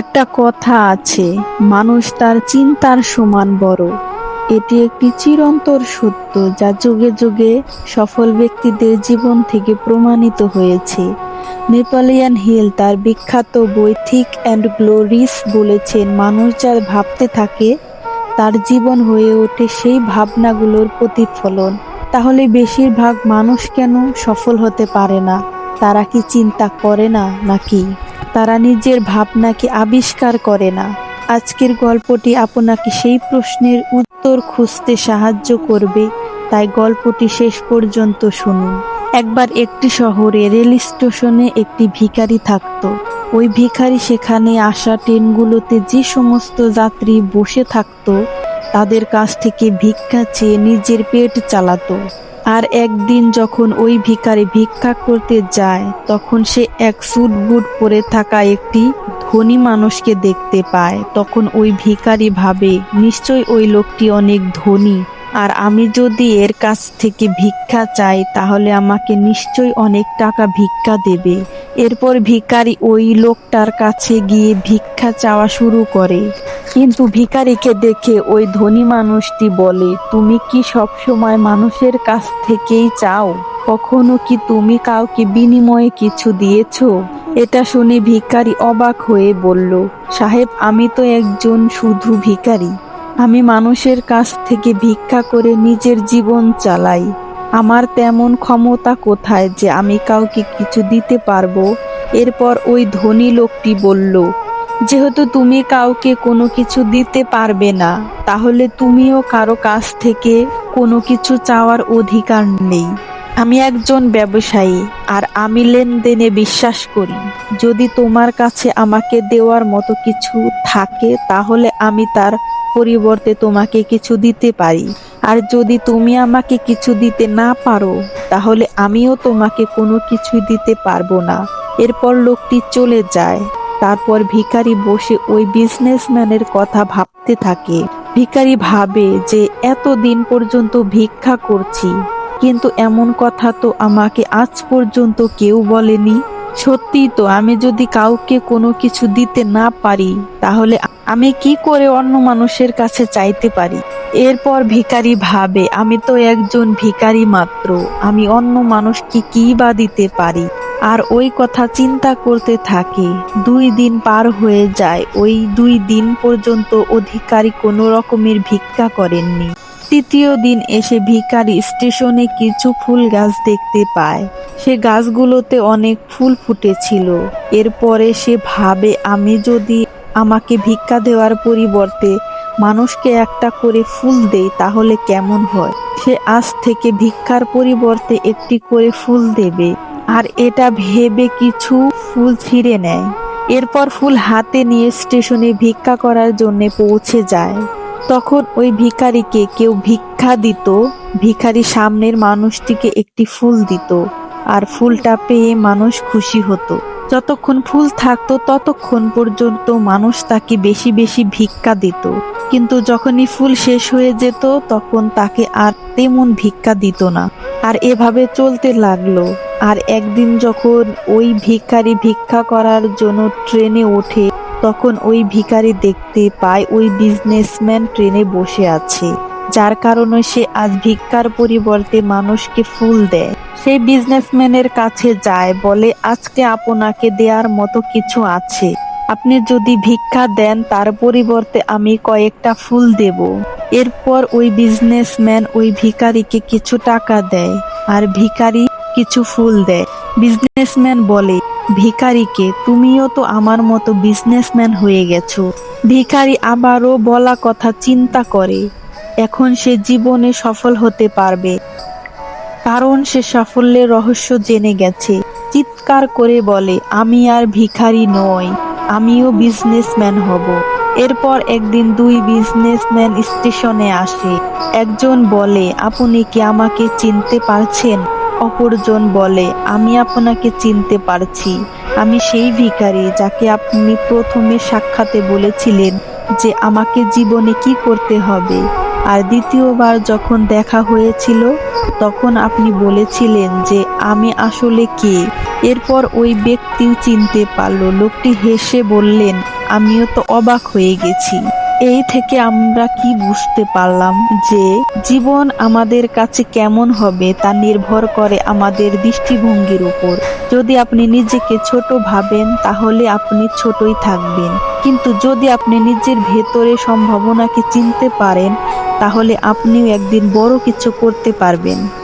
একটা কথা আছে, মানুষ তার চিন্তার সমান বড়। এটি একটি চিরন্তর সত্য যা যুগে যুগে সফল ব্যক্তিদের জীবন থেকে প্রমাণিত হয়েছে। নেপালিয়ান হিল তার বিখ্যাত বই থিক অ্যান্ড গ্লোরিস বলেছেন, মানুষ যার ভাবতে থাকে, তার জীবন হয়ে ওঠে সেই ভাবনাগুলোর প্রতিফলন। তাহলে বেশিরভাগ মানুষ কেন সফল হতে পারে না? তারা কি চিন্তা করে না নাকি? তারা নিজের ভাবনাকে আবিষ্কার করে না। আজকের গল্পটি আপনাকে সেই প্রশ্নের উত্তর খুঁজতে সাহায্য করবে, তাই গল্পটি শেষ পর্যন্ত শুনুন। একবার একটি শহরে রেল স্টেশনে একটি ভিখারি থাকতো। ওই ভিখারি সেখানে আসা ট্রেনগুলোতে যে সমস্ত যাত্রী বসে থাকতো, তাদের কাছ থেকে ভিক্ষা চেয়ে নিজের পেট চালাতো। আর একদিন যখন ওই ভিখারি ভিক্ষা করতে যায়, তখন সে এক সুট বুট পরে থাকা একটি ধনী মানুষকে দেখতে পায়। তখন ওই ভিকারি ভাবে, নিশ্চয় ওই লোকটি অনেক ধনী, আর আমি যদি এর কাছ থেকে ভিক্ষা চাই, তাহলে আমাকে নিশ্চয় অনেক টাকা ভিক্ষা দেবে। এরপর ভিকারি ওই লোকটার কাছে গিয়ে ভিক্ষা চাওয়া শুরু করে। কিন্তু ভিখারিকে দেখে ওই ধনী মানুষটি বলে, তুমি কি সবসময় মানুষের কাছ থেকেই চাও? কখনো কি তুমি কাউকে বিনিময়ে কিছু দিয়েছ? এটা শুনে ভিখারি অবাক হয়ে বলল, সাহেব, আমি তো একজন শুধু ভিখারি। আমি মানুষের কাছ থেকে ভিক্ষা করে নিজের জীবন চালাই। আমার তেমন ক্ষমতা কোথায় যে আমি কাউকে কিছু দিতে পারব? এরপর ওই ধনী লোকটি বলল যেহেতু তুমি কাউকে কোনো কিছু দিতে পারবে না, তাহলে তুমিও কারও কাছ থেকে কোনো কিছু চাওয়ার অধিকার নেই। আমি একজন ব্যবসায়ী, আর আমি লেনদেনে বিশ্বাস করি। যদি তোমার কাছে আমাকে দেওয়ার মতো কিছু থাকে, তাহলে আমি তার পরিবর্তে তোমাকে কিছু দিতে পারি। আর যদি তুমি আমাকে কিছু দিতে না পারো, তাহলে আমিও তোমাকে কোনো কিছু দিতে পারব না। এরপর লোকটি চলে যায়। তারপর ভিখারি বসে ওই বিজনেসম্যানের কথা ভাবতে থাকে। ভিখারি ভাবে যে এত দিন পর্যন্ত ভিক্ষা করছি, কিন্তু এমন কথা তো আমাকে আজ পর্যন্ত কেউ বলেনি। সত্যি তো আমি যদি কাউকে কোনো কিছু দিতে না পারি, তাহলে আমি কি করে অন্য মানুষের কাছে চাইতে পারি? এরপর ভিখারি ভাবে, আমি তো একজন ভিখারি মাত্র, আমি অন্য মানুষকে কি বা দিতে পারি? আর ওই কথা চিন্তা করতে থাকে। দুই দিন পার হয়ে যায়, ওই দুই দিন পর্যন্ত অধিকারী কোনো রকমের ভিক্ষা করেননি। তৃতীয় দিন এসে ভিখারি স্টেশনে কিছু ফুল গাছ দেখতে পায়। সে গাছগুলোতে অনেক ফুল ফুটেছিল। এরপরে সে ভাবে, আমি যদি আমাকে ভিক্ষা দেওয়ার পরিবর্তে মানুষকে একটা করে ফুল দেই, তাহলে কেমন হয়? সে আজ থেকে ভিক্ষার পরিবর্তে একটি করে ফুল দেবে। আর এটা ভেবে কিছু ফুল ছিঁড়ে নেয়। এরপর ফুল হাতে নিয়ে স্টেশনে ভিক্ষা করার জন্য পৌঁছে যায়। তখন ওই ভিখারিকে কেউ ভিক্ষা দিত। ভিখারি সামনের মানুষটিকে একটি ফুল দিত আর ফুলটা পেয়ে মানুষ খুশি হতো। যতক্ষণ ফুল থাকতো ততক্ষণ পর্যন্ত মানুষ তাকে বেশি বেশি ভিক্ষা দিত। কিন্তু যখনই ফুল শেষ হয়ে যেত তখন তাকে আর তেমন ভিক্ষা দিত না। আর এভাবে চলতে লাগল। আর একদিন যখন ওই ভিখারি ভিক্ষা করার জন্য ট্রেনে ওঠে, তখন ওই ভিখারি দেখতে পায় ওই বিজনেসম্যান ট্রেনে বসে আছে। যার কারণে সে আজ ভিক্ষার পরিবর্তে মানুষকে ফুল দেয়। সেই বিজনেসম্যানের কাছে যায়, বলে, আজকে আপনাকে দেওয়ার মতো কিছু আছে। আপনি যদি ভিক্ষা দেন, তার পরিবর্তে আমি কয়েকটা ফুল দেব। এরপর ওই বিজনেসম্যান ওই ভিখারিকে কিছু টাকা দেয়। আর ভিখারি কিছু ফুল দেয়। বিজনেসম্যান বলে, ভিখারিকে, তুমিও তো আমার মতো বিজনেসম্যান হয়ে গেছো। ভিখারি আবারও বলা কথা চিন্তা করে। এখন সে জীবনে সফল হতে পারবে। কারণ সে সাফল্যের রহস্য জেনে গেছে। চিৎকার করে বলে, আমি আর ভিখারি নই, আমিও বিজনেসম্যান হব। এরপর একদিন দুই বিজনেসম্যান স্টেশনে আসে। একজন বলে, আপনি কি আমাকে চিনতে পারছেন? অপরজন বলে, আমি আপনাকে চিনতে পারছি। আমি সেই ভিখারি যাকে আপনি প্রথমে সাক্ষাতে বলেছিলেন যে আমাকে জীবনে কি করতে হবে। আর দ্বিতীয়বার যখন দেখা হয়েছিল, তখন আপনি বলেছিলেন যে, আমি আসলে কে? এরপর ওই ব্যক্তিও চিনতে পারল। লোকটি হেসে বললেন, আমিও তো অবাক হয়ে গেছি। এই থেকে আমরা কি বুঝতে পারলাম যে জীবন আমাদের কাছে কেমন হবে তা নির্ভর করে আমাদের দৃষ্টিভঙ্গির উপর। যদি আপনি নিজেকে ছোট ভাবেন, তাহলে আপনি ছোটই থাকবেন। কিন্তু যদি আপনি নিজের ভেতরে সম্ভাবনাকে চিনতে পারেন, তাহলে আপনিও একদিন বড় কিছু করতে পারবেন।